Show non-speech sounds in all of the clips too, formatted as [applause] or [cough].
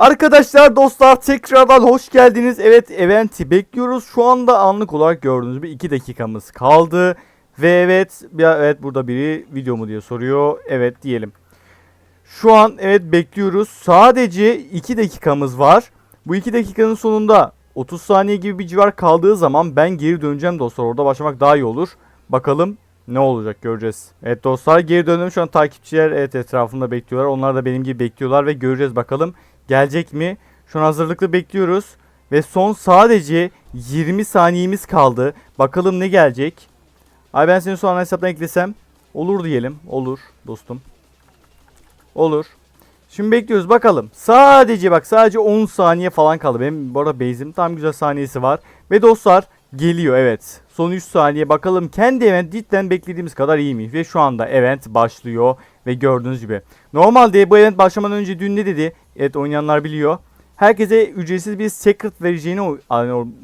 Arkadaşlar dostlar tekrardan hoş geldiniz. Evet eventi bekliyoruz. Şu anda anlık olarak gördüğünüz gibi 2 dakikamız kaldı. Ve evet evet burada biri video mu diye soruyor. Evet diyelim. Şu an evet bekliyoruz. Sadece 2 dakikamız var. Bu 2 dakikanın sonunda 30 saniye gibi bir civar kaldığı zaman ben geri döneceğim dostlar. Orada başlamak daha iyi olur. Bakalım ne olacak göreceğiz. Evet dostlar geri döndüm. Şu an takipçiler evet etrafında bekliyorlar. Onlar da benim gibi bekliyorlar ve göreceğiz bakalım gelecek mi? Şu an hazırlıklı bekliyoruz. Ve son sadece 20 saniyemiz kaldı. Bakalım ne gelecek? Ay ben seni sonra hesaptan eklesem olur diyelim. Olur dostum. Olur. Şimdi bekliyoruz bakalım. Sadece bak sadece 10 saniye falan kaldı. Benim bu arada base'im tam güzel saniyesi var. Ve dostlar geliyor evet. Son 3 saniye bakalım kendi event cidden beklediğimiz kadar iyi mi? Ve şu anda event başlıyor. Ve gördüğünüz gibi. Normalde bu event başlamadan önce dün ne dedi? Evet oynayanlar biliyor. Herkese ücretsiz bir secret vereceğini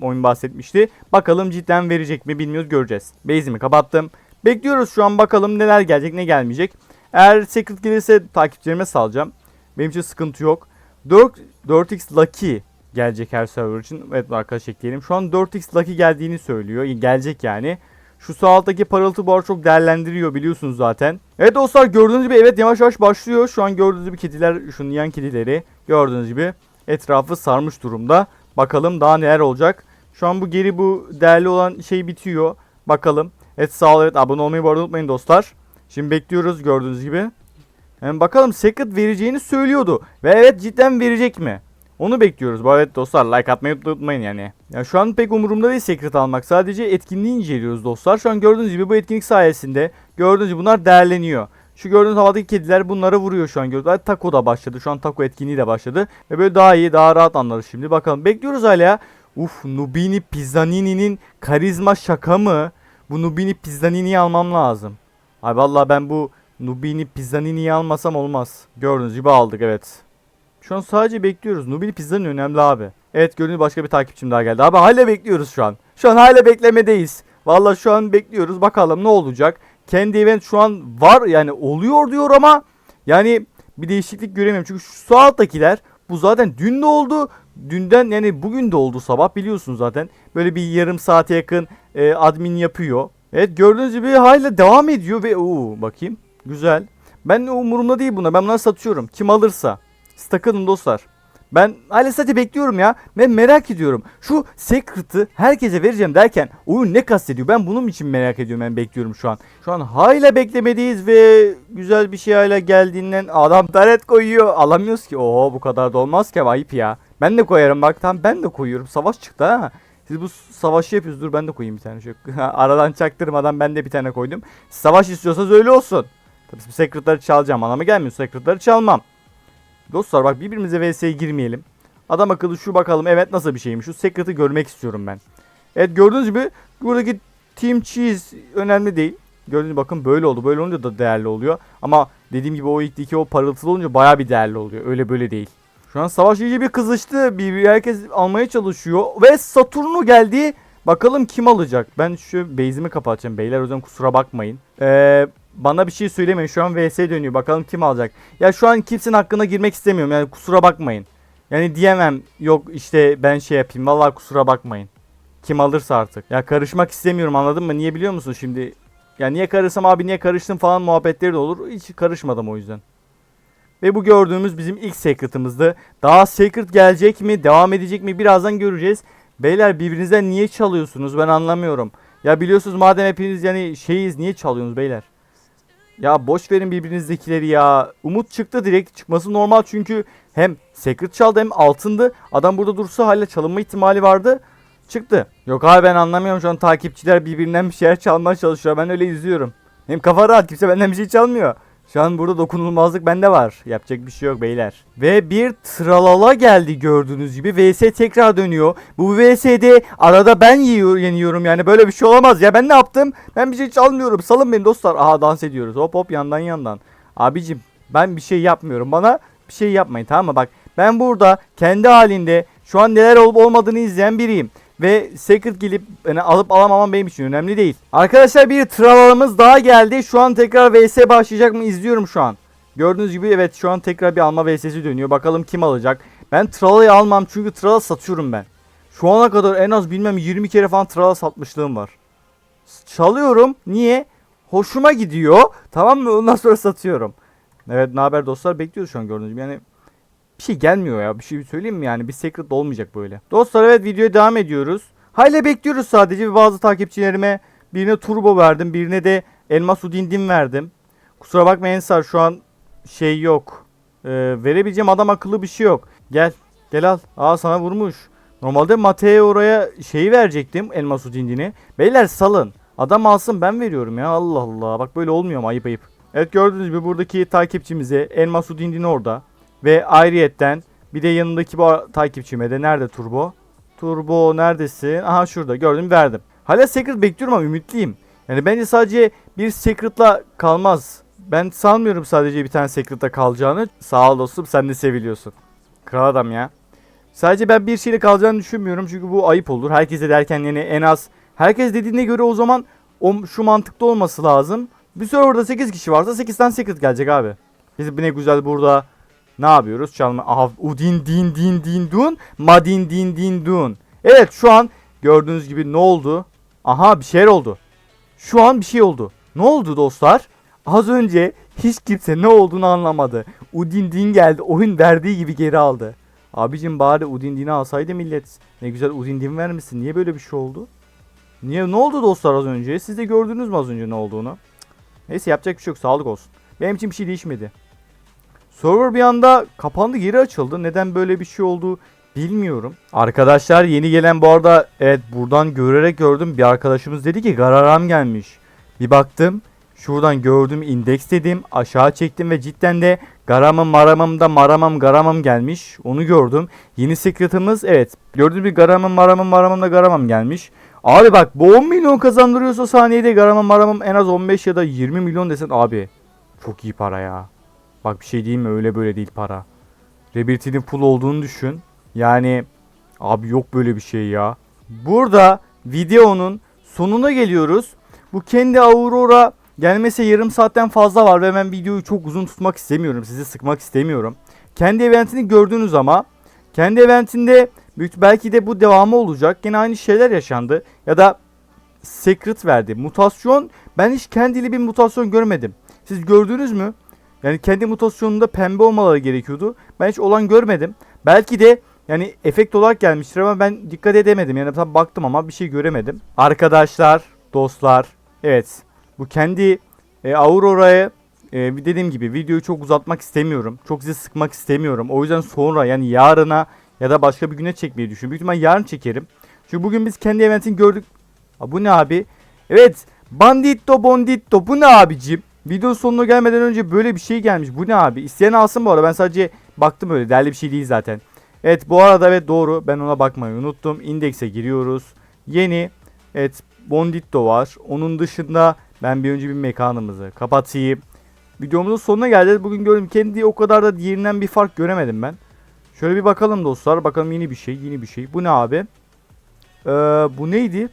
oyun bahsetmişti. Bakalım cidden verecek mi bilmiyoruz göreceğiz. Base'imi kapattım. Bekliyoruz şu an bakalım neler gelecek ne gelmeyecek. Eğer secret gelirse takipçilerime salacağım. Benim için sıkıntı yok. 4, 4x Lucky gelecek her server için. Evet arkadaş ekleyelim. Şu an 4x Lucky geldiğini söylüyor. Gelecek yani. Şu sağ alttaki parıltı arada çok değerlendiriyor biliyorsunuz zaten. Evet dostlar gördüğünüz gibi evet yavaş yavaş başlıyor. Şu an gördüğünüz gibi kediler şunun yan kedileri gördüğünüz gibi etrafı sarmış durumda. Bakalım daha neler olacak. Şu an bu geri bu değerli olan şey bitiyor. Bakalım. Evet sağ ol evet abone olmayı unutmayın dostlar. Şimdi bekliyoruz gördüğünüz gibi. Yani bakalım secret vereceğini söylüyordu. Ve evet cidden verecek mi? Onu bekliyoruz. Bu arada dostlar like atmayı unutmayın yani. Ya şu an pek umurumda değil secret almak. Sadece etkinliği inceliyoruz dostlar. Şu an gördüğünüz gibi bu etkinlik sayesinde gördüğünüz gibi bunlar değerleniyor. Şu gördüğünüz havadaki kediler bunlara vuruyor şu an gördüğünüz. Taco da başladı. Şu an taco etkinliği de başladı. Ve böyle daha iyi daha rahat anlarız şimdi. Bakalım bekliyoruz hala. Uf Nubini Pizzanini'nin karizma şaka mı? Bu Nubini Pizzanini'yi almam lazım. Ay vallahi ben bu Nubini Pizzanini'yi almasam olmaz. Gördüğünüz gibi aldık evet. Şu an sadece bekliyoruz. Nubini Pizza'nın önemli abi. Evet gördüğünüz başka bir takipçim daha geldi. Abi hala bekliyoruz şu an. Şu an hala beklemedeyiz. Vallahi şu an bekliyoruz. Bakalım ne olacak. Kendi event şu an var yani oluyor diyor ama yani bir değişiklik göremiyorum. Çünkü şu sağ alttakiler bu zaten dün de oldu. Dünden yani bugün de oldu sabah biliyorsunuz zaten. Böyle bir yarım saate yakın e, admin yapıyor. Evet gördüğünüz gibi hala devam ediyor ve oo bakayım. Güzel. Ben umurumda değil buna. Ben bunları satıyorum. Kim alırsa. Siz dostlar. Ben hala sadece bekliyorum ya. Ben merak ediyorum. Şu secret'ı herkese vereceğim derken oyun ne kastediyor? Ben bunun için merak ediyorum. Ben bekliyorum şu an. Şu an hala beklemedeyiz ve güzel bir şey hala geldiğinden adam taret koyuyor. Alamıyoruz ki. Oo bu kadar da olmaz ki ayıp ya. Ben de koyarım bak tamam ben de koyuyorum. Savaş çıktı ha. Siz bu savaşı yapıyorsunuz. Dur ben de koyayım bir tane. Şöyle [laughs] aradan çaktırmadan ben de bir tane koydum. Savaş istiyorsanız öyle olsun. Tabii secret'ları çalacağım. Anlamı gelmiyor. Secret'ları çalmam. Dostlar bak birbirimize vs'ye girmeyelim. Adam akıllı şu bakalım evet nasıl bir şeymiş. Şu secret'ı görmek istiyorum ben. Evet gördüğünüz gibi buradaki team cheese önemli değil. Gördüğünüz gibi bakın böyle oldu. Böyle olunca da değerli oluyor. Ama dediğim gibi o ilkteki o parıltılı olunca baya bir değerli oluyor. Öyle böyle değil. Şu an savaş iyice bir kızıştı. Bir, bir herkes almaya çalışıyor. Ve Saturn'u geldi. Bakalım kim alacak? Ben şu base'imi kapatacağım beyler. O yüzden kusura bakmayın. Eee bana bir şey söylemeyin. Şu an VS dönüyor. Bakalım kim alacak. Ya şu an kimsenin hakkına girmek istemiyorum. Yani kusura bakmayın. Yani diyemem. Yok işte ben şey yapayım. Vallahi kusura bakmayın. Kim alırsa artık. Ya karışmak istemiyorum anladın mı? Niye biliyor musun şimdi? Ya niye karışsam abi niye karıştın falan muhabbetleri de olur. Hiç karışmadım o yüzden. Ve bu gördüğümüz bizim ilk secret'ımızdı. Daha secret gelecek mi? Devam edecek mi? Birazdan göreceğiz. Beyler birbirinizden niye çalıyorsunuz? Ben anlamıyorum. Ya biliyorsunuz madem hepiniz yani şeyiz niye çalıyorsunuz beyler? Ya boş verin birbirinizdekileri ya. Umut çıktı direkt. Çıkması normal çünkü hem secret çaldı hem altındı. Adam burada dursa hala çalınma ihtimali vardı. Çıktı. Yok abi ben anlamıyorum şu an takipçiler birbirinden bir şeyler çalmaya çalışıyor. Ben öyle izliyorum. Hem kafa rahat kimse benden bir şey çalmıyor. Şu an burada dokunulmazlık bende var. Yapacak bir şey yok beyler. Ve bir tralala geldi gördüğünüz gibi. VS tekrar dönüyor. Bu VS'de arada ben yiyor, yeniyorum yani böyle bir şey olamaz ya. Ben ne yaptım? Ben bir şey çalmıyorum. Salın beni dostlar. Aha dans ediyoruz. Hop hop yandan yandan. Abicim ben bir şey yapmıyorum. Bana bir şey yapmayın tamam mı? Bak ben burada kendi halinde şu an neler olup olmadığını izleyen biriyim. Ve secret gelip yani alıp alamamam benim için önemli değil. Arkadaşlar bir tralalımız daha geldi. Şu an tekrar VS başlayacak mı izliyorum şu an. Gördüğünüz gibi evet şu an tekrar bir alma VS'si dönüyor. Bakalım kim alacak. Ben Trala'yı almam çünkü Trala satıyorum ben. Şu ana kadar en az bilmem 20 kere falan Trala satmışlığım var. Çalıyorum. Niye? Hoşuma gidiyor. Tamam mı? Ondan sonra satıyorum. Evet ne haber dostlar? Bekliyoruz şu an gördüğünüz gibi. Yani bir şey gelmiyor ya. Bir şey söyleyeyim mi yani? Bir secret olmayacak böyle. Dostlar evet videoya devam ediyoruz. Hala bekliyoruz sadece. Bazı takipçilerime birine turbo verdim. Birine de elmas udindim verdim. Kusura bakma Ensar şu an şey yok. Ee, verebileceğim adam akıllı bir şey yok. Gel. Gel al. Aa sana vurmuş. Normalde Mate'ye oraya şeyi verecektim. Elmas udindini. Beyler salın. Adam alsın ben veriyorum ya. Allah Allah. Bak böyle olmuyor mu? Ayıp ayıp. Evet gördüğünüz gibi buradaki takipçimize Elmas Udindin orada. Ve ayrıyetten bir de yanındaki bu takipçime de nerede Turbo? Turbo neredesin? Aha şurada gördüm verdim. Hala Secret bekliyorum ama ümitliyim. Yani bence sadece bir Secret'la kalmaz. Ben sanmıyorum sadece bir tane Secret'la kalacağını. Sağ ol dostum sen de seviliyorsun. Kral adam ya. Sadece ben bir şeyle kalacağını düşünmüyorum çünkü bu ayıp olur. Herkese derken yani en az herkes dediğine göre o zaman o, şu mantıkta olması lazım. Bir serverda 8 kişi varsa 8 tane secret gelecek abi. Biz ne güzel burada ne yapıyoruz? Çalma. Udin din din din dun. Madin din din dun. Evet şu an gördüğünüz gibi ne oldu? Aha bir şeyler oldu. Şu an bir şey oldu. Ne oldu dostlar? Az önce hiç kimse ne olduğunu anlamadı. Udin din geldi. Oyun verdiği gibi geri aldı. Abicim bari Udin din'i alsaydı millet. Ne güzel Udin din vermişsin. Niye böyle bir şey oldu? Niye ne oldu dostlar az önce? Siz de gördünüz mü az önce ne olduğunu? Neyse yapacak bir şey yok. Sağlık olsun. Benim için bir şey değişmedi. Server bir anda kapandı geri açıldı. Neden böyle bir şey oldu bilmiyorum. Arkadaşlar yeni gelen bu arada evet buradan görerek gördüm. Bir arkadaşımız dedi ki Gararam gelmiş. Bir baktım. Şuradan gördüm indeks dedim. Aşağı çektim ve cidden de Garamım maramım da maramam garamam gelmiş. Onu gördüm. Yeni secret'ımız evet. Gördüğünüz bir garamım maramım maramam da garamam gelmiş. Abi bak bu 10 milyon kazandırıyorsa saniyede garamam maramam en az 15 ya da 20 milyon desen abi. Çok iyi para ya. Bak bir şey diyeyim mi öyle böyle değil para. Rebirth'inin full olduğunu düşün. Yani abi yok böyle bir şey ya. Burada videonun sonuna geliyoruz. Bu kendi Aurora gelmese yarım saatten fazla var ve ben videoyu çok uzun tutmak istemiyorum. Sizi sıkmak istemiyorum. Kendi eventini gördünüz ama kendi eventinde belki de bu devamı olacak. Yine aynı şeyler yaşandı. Ya da secret verdi. Mutasyon ben hiç kendili bir mutasyon görmedim. Siz gördünüz mü? Yani kendi mutasyonunda pembe olmaları gerekiyordu. Ben hiç olan görmedim. Belki de yani efekt olarak gelmiştir ama ben dikkat edemedim. Yani tabi baktım ama bir şey göremedim. Arkadaşlar, dostlar, evet bu kendi e, Aurora'ya e, dediğim gibi videoyu çok uzatmak istemiyorum. Çok sizi sıkmak istemiyorum. O yüzden sonra yani yarına ya da başka bir güne çekmeyi düşünüyorum. Büyük ihtimal yarın çekerim. Çünkü bugün biz kendi eventini gördük. Aa, bu ne abi? Evet. Bandito Bondito. Bu ne abicim? Video sonuna gelmeden önce böyle bir şey gelmiş. Bu ne abi? İsteyen alsın bu arada. Ben sadece baktım öyle. Değerli bir şey değil zaten. Evet bu arada evet doğru. Ben ona bakmayı unuttum. İndekse giriyoruz. Yeni. Evet Bondito var. Onun dışında ben bir önce bir mekanımızı kapatayım. Videomuzun sonuna geldik. Bugün gördüm kendi o kadar da diğerinden bir fark göremedim ben. Şöyle bir bakalım dostlar. Bakalım yeni bir şey. Yeni bir şey. Bu ne abi? Ee, bu neydi?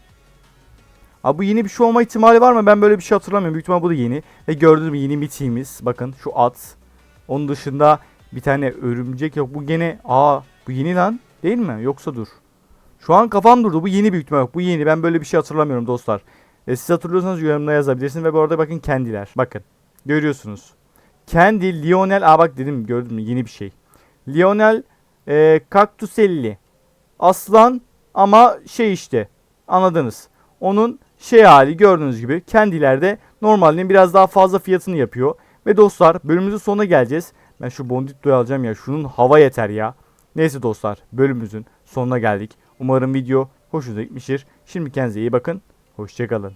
Abi bu yeni bir şey olma ihtimali var mı? Ben böyle bir şey hatırlamıyorum. Büyük ihtimal bu da yeni. Ve gördüğünüz gibi yeni mitiğimiz. Bakın şu at. Onun dışında bir tane örümcek yok. Bu gene... Aa bu yeni lan. Değil mi? Yoksa dur. Şu an kafam durdu. Bu yeni büyük ihtimal yok. Bu yeni. Ben böyle bir şey hatırlamıyorum dostlar. E, siz hatırlıyorsanız yorumlara yazabilirsiniz. Ve bu arada bakın kendiler. Bakın. Görüyorsunuz. Kendi Lionel. Aa bak dedim gördün mü? Yeni bir şey. Lionel e, Kaktuselli. Aslan ama şey işte. Anladınız. Onun şey hali gördüğünüz gibi kendilerde normalinin biraz daha fazla fiyatını yapıyor. Ve dostlar bölümümüzün sonuna geleceğiz. Ben şu Bonditto'yu alacağım ya. Şunun hava yeter ya. Neyse dostlar bölümümüzün sonuna geldik. Umarım video hoşunuza gitmiştir. Şimdi kendinize iyi bakın. Hoşçakalın.